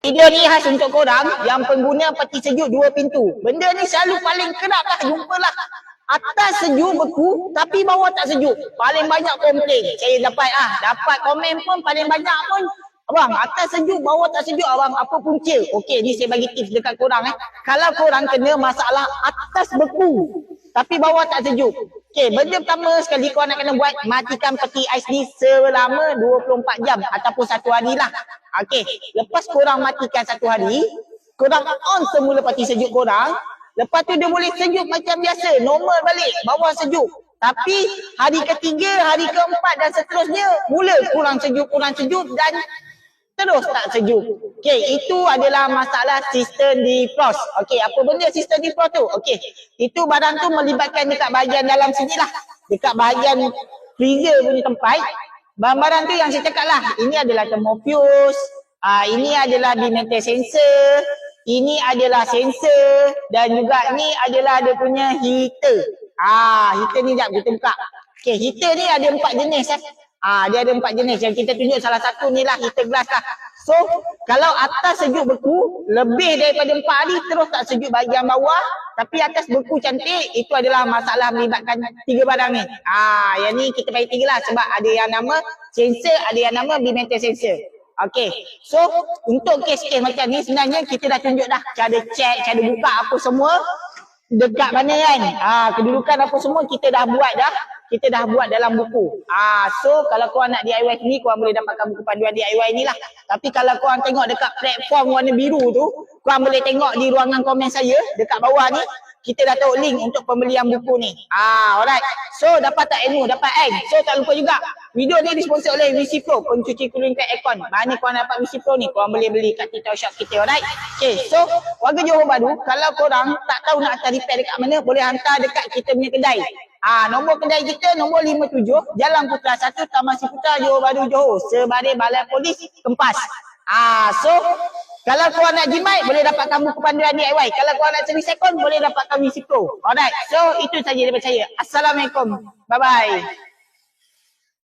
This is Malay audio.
Video ni khas untuk korang yang pengguna peti sejuk dua pintu. Benda ni selalu paling kerap lah jumpa lah. Atas sejuk beku tapi bawah tak sejuk. Paling banyak komplain. Saya dapat ah, dapat komen pun paling banyak pun Abang, atas sejuk, bawah tak sejuk, abang. Apa punca? Okey, ni saya bagi tips dekat korang eh. Kalau korang kena masalah atas beku, tapi bawah tak sejuk. Okey, benda pertama sekali korang nak kena buat, matikan peti ais ni selama 24 jam ataupun satu hari lah. Okey, lepas korang matikan satu hari, korang on semula peti sejuk korang, lepas tu dia boleh sejuk macam biasa, normal balik, bawah sejuk. Tapi hari ketiga, hari keempat dan seterusnya, mula kurang sejuk, kurang sejuk dan terus tak sejuk. Okey, itu adalah masalah sistem defrost. Okey, apa benda sistem defrost tu? Okey, itu barang tu melibatkan dekat bahagian dalam sini lah. Dekat bahagian freezer punya tempat. Barang-barang tu yang saya cakap lah. Ini adalah thermofuse. Uh, ini adalah dimension sensor. Ini adalah sensor. Dan juga ni adalah dia punya heater. Ah, heater ni jap kita buka. Okey, heater ni ada empat jenis eh. Ah, dia ada empat jenis yang kita tunjuk salah satu ni lah heater glass lah. So, kalau atas sejuk beku, lebih daripada empat hari terus tak sejuk bahagian bawah. Tapi atas beku cantik, itu adalah masalah melibatkan tiga barang ni. Ah, yang ni kita bagi tiga lah sebab ada yang nama sensor, ada yang nama bimetal sensor. Okay, so untuk kes-kes macam ni sebenarnya kita dah tunjuk dah cara check, cara buka apa semua dekat mana kan. Ah, kedudukan apa semua kita dah buat dah kita dah buat dalam buku. Ah, so kalau kau nak DIY sini, kau boleh dapatkan buku panduan DIY ni lah. Tapi kalau kau tengok dekat platform warna biru tu, kau boleh tengok di ruangan komen saya dekat bawah ni, kita dah tahu link untuk pembelian buku ni. Ah, alright. So dapat tak ilmu, dapat egg. So tak lupa juga, video ni disponsor oleh VC Pro, pencuci kulingkan aircon. Mana kau dapat VC Pro ni, kau boleh beli kat Tita Shop kita, alright. Okay, so warga Johor Bahru, kalau korang tak tahu nak hantar repair dekat mana, boleh hantar dekat kita punya kedai. Ah, nombor kedai kita nombor 57 Jalan Putra 1 Taman Siputra Johor Bahru Johor sebagai Balai Polis Kempas. Ah, so kalau kau nak jimat, boleh dapatkan buku panduan DIY. Kalau kau nak cari sekon, boleh dapatkan Visipro. Alright, so itu saja daripada saya. Assalamualaikum. Bye-bye.